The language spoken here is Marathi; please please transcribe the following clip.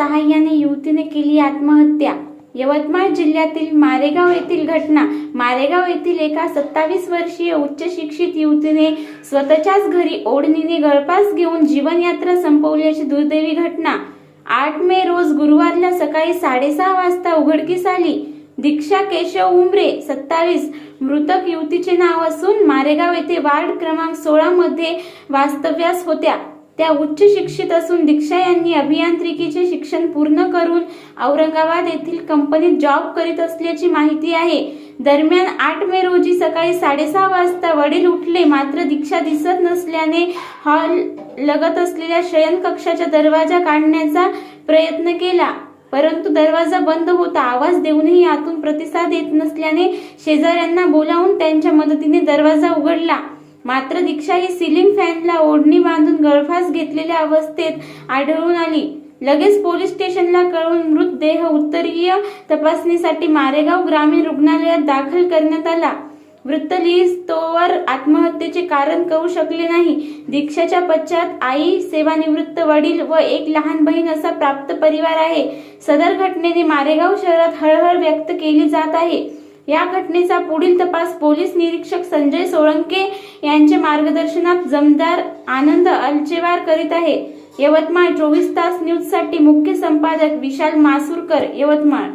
सहाय्याने युवतीने केली आत्महत्या. यवतमाळ जिल्ह्यातील मारेगाव येथील घटना. मारेगाव येथील एका सत्तावीस वर्षीय उच्च शिक्षित युवतीने स्वतःच्याच घरी ओढणीने गळपास घेऊन जीवनयात्रा संपवल्याची दुर्दैवी घटना. आठ मे रोज गुरुवारला सकाळी साडेसहा वाजता उघडकीस आली. दीक्षा केशव उमरे सत्तावीस मृतक युवतीचे नाव असून मारेगाव येथे वार्ड क्रमांक सोळा मध्ये वास्तव्यास होत्या. त्या उच्च शिक्षित असून दीक्षा यांनी अभियांत्रिकीचे शिक्षण पूर्ण करून औरंगाबाद येथील कंपनीत जॉब करीत असल्याची माहिती आहे. दरम्यान आठ मे रोजी सकाळी साडेसहा वाजता वडील उठले. मात्र दीक्षा दिसत नसल्याने हॉल लगत असलेल्या शयनकक्षाचा दरवाजा काढण्याचा प्रयत्न केला. परंतु दरवाजा बंद होता. आवाज देऊनही आतून प्रतिसाद येत नसल्याने शेजाऱ्यांना बोलावून त्यांच्या मदतीने दरवाजा उघडला. मात्र दीक्षा ही सिलिंग फॅनला ओढणी बांधून गळफास घेतलेल्या अवस्थेत आढळून आली. लगेच पोलीस स्टेशनला कळवून मृतदेह उत्तरीय तपासणीसाठी मारेगाव ग्रामीण रुग्णालयात दाखल करण्यात आला. वृत्त लिहिस्तोवर आत्महत्येचे कारण कळू शकले नाही. दीक्षाच्या पश्चात आई सेवानिवृत्त वडील व एक लहान बहीण असा प्राप्त परिवार आहे. सदर घटनेने मारेगाव शहरात हळहळ व्यक्त केली जात आहे. या घटनेचा पुढील तपास पोलीस निरीक्षक संजय सोळंके यांच्या मार्गदर्शनात जमदार आनंद अलचेवार करीत आहे. यवतमाळ चोवीस तास न्यूजसाठी मुख्य संपादक विशाल मासुरकर यवतमाळ.